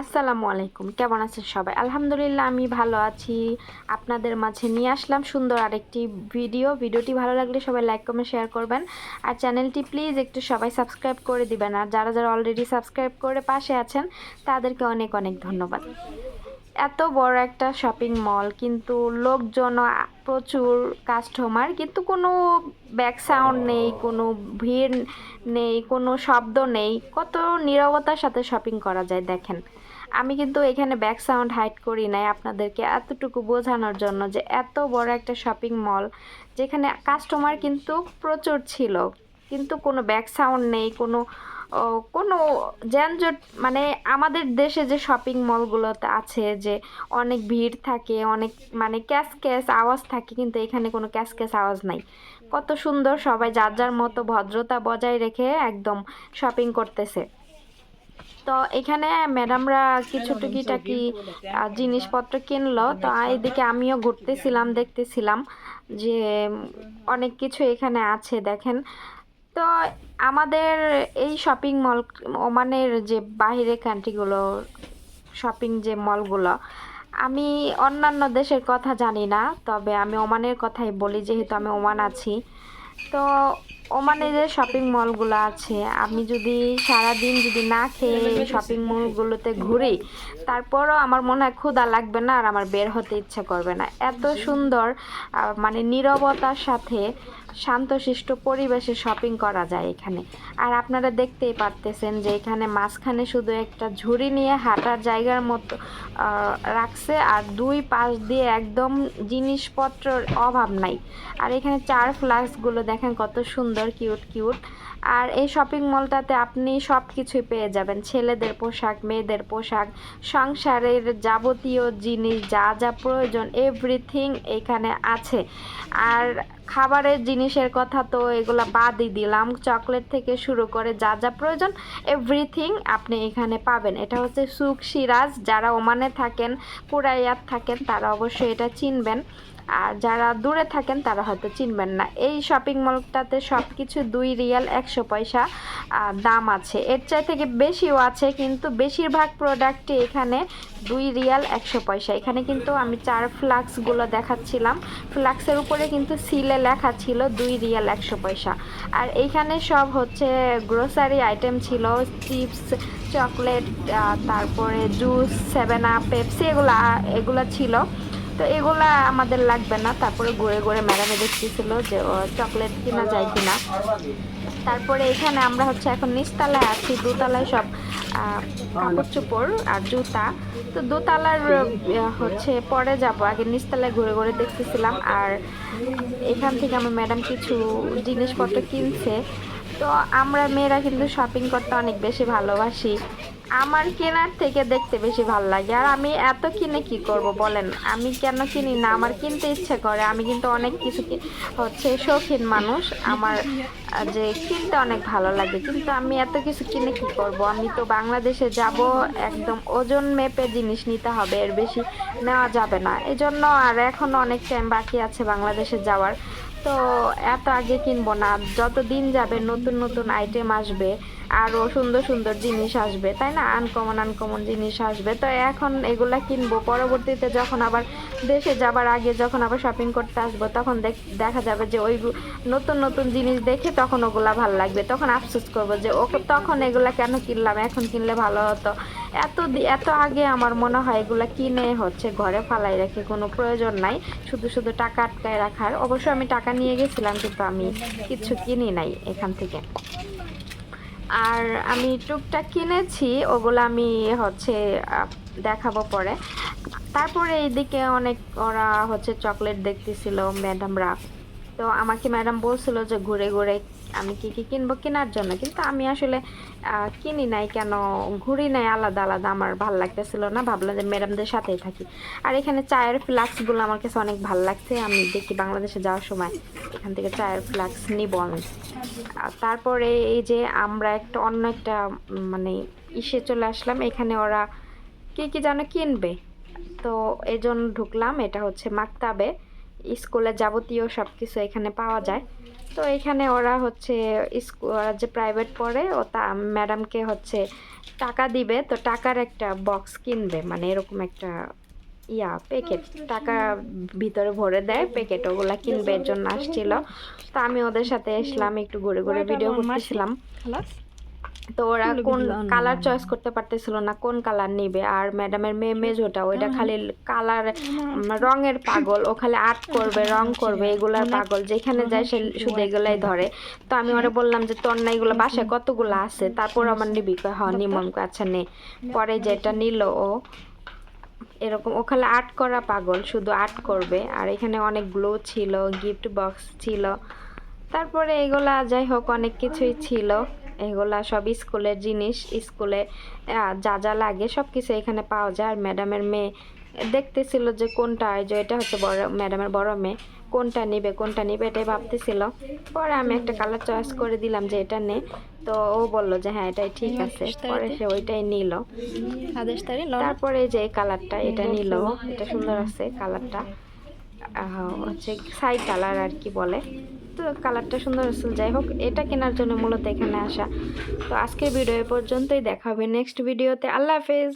আসসালামু আলাইকুম, কেমন আছেন সবাই? আলহামদুলিল্লাহ, আমি ভালো আছি। আপনাদের মাঝে নিয়ে আসলাম সুন্দর আরেকটি ভিডিও। ভিডিওটি ভালো লাগলে সবাই লাইক, কমেন্ট, শেয়ার করবেন। আর চ্যানেলটি প্লিজ একটু সবাই সাবস্ক্রাইব করে দিবেন। আর যারা যারা অলরেডি সাবস্ক্রাইব করে পাশে আছেন, তাদেরকে অনেক অনেক ধন্যবাদ। এত বড় একটা শপিং মল কিন্তু লোকজন প্রচুর কাস্টমার কিন্তু কোনো ব্যাক সাউন্ড নেই, কোনো ভিড় নেই, কোনো শব্দ নেই। কত নীরবতার সাথে শপিং করা যায়, দেখেন। আমি কিন্তু এখানে ব্যাক সাউন্ড হাইড করি নাই আপনাদেরকে এতটুকু বোঝানোর জন্য যে এত বড় একটা শপিং মল যেখানে কাস্টমার কিন্তু প্রচুর ছিল, কিন্তু কোনো ব্যাক সাউন্ড নেই, কোনো কোনো যানজট মানে আমাদের দেশে যে শপিং মলগুলোতে আছে যে অনেক ভিড় থাকে অনেক মানে ক্যাস ক্যাস আওয়াজ থাকে কিন্তু এখানে কোনো ক্যাস ক্যাস আওয়াজ নাই। কত সুন্দর সবাই যার যার মতো ভদ্রতা বজায় রেখে একদম শপিং করতেছে। তো এখানে ম্যাডামরা কিছু টুকিটাকি জিনিসপত্র কিনলো। তো এদিকে আমিও ঘুরতেছিলাম দেখতেছিলাম যে অনেক কিছু এখানে আছে দেখেন। তো আমাদের এই শপিং মল ওমানের যে বাইরে কান্ট্রিগুলো শপিং যে মলগুলো আমি অন্যান্য দেশের কথা জানি না, তবে আমি ওমানের কথাই বলি, যেহেতু আমি ওমান আছি। তো ওমানে যে শপিং মলগুলো আছে, আমি যদি সারাদিন যদি না খেয়ে শপিং মলগুলোতে ঘুরি, তারপরও আমার মনে হয় ক্ষুধা লাগবে না আর আমার বের হতে ইচ্ছা করবে না। এত সুন্দর মানে নীরবতার সাথে শান্তশিষ্ট পরিবেশে শপিং করা যায় এখানে। আর আপনারা দেখতেই পারতেছেন যে এখানে মাঝখানে শুধু একটা ঝুড়ি নিয়ে হাঁটার জায়গার মতো রাখছে আর দুই পাশ দিয়ে একদম জিনিসপত্রের অভাব নাই। আর এখানে চার ফ্লাস্কগুলো দেখেন কত সুন্দর কিউট কিউট আর এই শপিং মলটাতে আপনি সব কিছুই পেয়ে যাবেন। ছেলেদের পোশাক, মেয়েদের পোশাক, সংসারের যাবতীয় জিনিস, যা যা প্রয়োজন এভরিথিং এখানে আছে। আর খাবারের জিনিসের কথা তো এগুলা বাদই দিলাম। চকলেট থেকে শুরু করে যা যা প্রয়োজন এভরিথিং আপনি এখানে পাবেন। এটা হচ্ছে সুখ সিরাজ। যারা ওমানে থাকেন, কুরাইয়াত থাকেন, তারা অবশ্যই এটা চিনবেন। আর যারা দূরে থাকেন, তারা হয়তো চিনবেন না। এই শপিং মলটাতে সব কিছু দুই রিয়াল, একশো পয়সা দাম আছে। এর চাই থেকে বেশিও আছে, কিন্তু বেশিরভাগ প্রোডাক্টই এখানে দুই রিয়াল, একশো পয়সা। এখানে কিন্তু আমি চার ফ্লাক্সগুলো দেখাচ্ছিলাম। ফ্লাক্সের উপরে কিন্তু সিলে লেখা ছিল দুই রিয়াল, একশো পয়সা। আর এইখানে সব হচ্ছে গ্রোসারি আইটেম ছিল চিপস চকলেট তারপরে জুস সেভেন আপ পেপসি এগুলো এগুলো ছিল। তো এগুলা আমাদের লাগবে না। তারপরে ঘুরে ঘুরে ম্যাডামে দেখতেছিল যে চকলেট কিনা যায় কিনা। তারপরে এখানে আমরা হচ্ছে এখন নিচতলায় আছি, দোতলায় সব কাপড় চোপড় আর জুতা। তো দোতলার হচ্ছে পরে যাব। আগে নিচতলায় ঘুরে ঘুরে দেখতেছিলাম। আর এখান থেকে আমার ম্যাডাম কিছু জিনিসপত্র কিনছে। তো আমরা মেয়েরা কিন্তু শপিং করতে অনেক বেশি ভালোবাসি। আমার কেনার থেকে দেখতে বেশি ভালো লাগে। আর আমি এত কিনে কি করব বলেন? আমি কেন কিনি না? আমার কিনতে ইচ্ছে করে। আমি কিন্তু অনেক কিছু হচ্ছে শৌখিন মানুষ। আমার যে কিনতে অনেক ভালো লাগে। কিন্তু আমি এত কিছু কিনে কি করব? আমি তো বাংলাদেশে যাব, একদম ওজন মেপে জিনিস নিতে হবে। এর বেশি নেওয়া যাবে না। এজন্য আর এখনও অনেক টাইম বাকি আছে বাংলাদেশে যাওয়ার। তো এত আগে কিনবো না। যত দিন যাবে, নতুন নতুন আইটেম আসবে আরও সুন্দর সুন্দর জিনিস আসবে, তাই না? আনকমন আনকমন জিনিস আসবে। তো এখন এগুলা কিনবো। পরবর্তীতে যখন আবার দেশে যাবার আগে যখন আবার শপিং করতে আসব, তখন দেখ- যাবে যে ওই নতুন নতুন জিনিস দেখে তখন ওগুলা ভালো লাগবে। তখন আফসোস করব যে ও তখন এগুলা কেন কিনলাম? এখন কিনলে ভালো হতো। এত এত আগে আমার মনে হয় এগুলা কিনে হচ্ছে ঘরে ফালাই রেখে কোনো প্রয়োজন নাই। শুধু শুধু টাকা আটকায় রাখার। অবশ্য আমি টাকা নিয়ে গেছিলাম, কিন্তু আমি কিছু কিনি নাই এখান থেকে। আর আমি টুকটাক কিনেছি, ওগুলো আমি হচ্ছে দেখাবো পরে। তারপরে এইদিকে অনেক ওরা হচ্ছে চকলেট দেখতেছিল, ম্যাডামরা। তো আমাকে ম্যাডাম বলছিল যে ঘুরে ঘুরে আমি কি কি কিনবো কেনার জন্য। কিন্তু আমি আসলে কিনি নাই কেন, ঘুরি নাই আলাদা আলাদা। আমার ভালো লাগতেছিল না, ভাবলাম যে ম্যাডামদের সাথেই থাকি। আর এখানে চায়ের ফ্লাক্সগুলো আমার কাছে অনেক ভালো লাগছে। আমি দেখি বাংলাদেশে যাওয়ার সময় এখান থেকে চায়ের ফ্লাক্স নিব আমি। তারপরে এই যে আমরা একটা, অন্য একটা মানে ইসে চলে আসলাম। এখানে ওরা কি কি যেন কিনবে। তো এই জন্য ঢুকলাম। এটা হচ্ছে মাকতাবে। স্কুলে যাবতীয় সব কিছু এখানে পাওয়া যায়। তো এখানে ওরা হচ্ছে স্কুল ওরা যে প্রাইভেট পড়ে ও তা ম্যাডামকে হচ্ছে টাকা দিবে। তো টাকার একটা বক্স কিনবে মানে এরকম একটা ইয়া প্যাকেট টাকা ভিতরে ভরে দেয় প্যাকেট ওগুলা কিনবে এর জন্য আসছিল। তো আমি ওদের সাথে এসলাম একটু ঘুরে ঘুরে ভিডিও করতেছিলাম। তো ওরা কোন কালার চয়েস করতে পারতেছিল না কোন কালার নিবে? আর ম্যাডামের মেয়ে মেজোটা ওইটা খালি কালার রঙের পাগল ও খালি আর্ট করবে রং করবে এগুলার পাগল। যেখানে যায় সে শুধু এগুলাই ধরে। তো আমি ওরা বললাম যে তোর না এগুলো বাসায় কতগুলো আছে? তারপর আমার নিবি হ নিমন কয়, আচ্ছা নে। পরে যেটা নিল ও এরকম ওখানে আর্ট করা পাগল শুধু আর্ট করবে। আর এখানে অনেক গ্লো ছিল গিফট বক্স ছিল। তারপরে এগুলা যাই হোক অনেক কিছুই ছিল। এগুলা সব স্কুলের জিনিস স্কুলে যা যা লাগে সব কিছু এখানে পাওয়া যায়। আর ম্যাডামের মেয়ে দেখতেছিল যে কোনটা যে এটা হচ্ছে বড় ম্যাডামের বড় মেয়ে কোনটা নিবে কোনটা নিবে এটাই ভাবতেছিল। পরে আমি একটা কালার চয়েস করে দিলাম যে এটা নে। তো ও বলল যে হ্যাঁ এটাই ঠিক আছে। পরে সে ওইটাই নিল। তারপরে এই যে কালারটা এটা নিল। এটা সুন্দর আছে কালারটা হচ্ছে সাই কালার আর কি বলে। তো কালারটা সুন্দর আছে যাই হোক, এটা কেনার জন্য মূলত এখানে আসা। তো আজকের ভিডিও পর্যন্তই। দেখা হবে নেক্সট ভিডিওতে। আল্লাহ হাফেজ।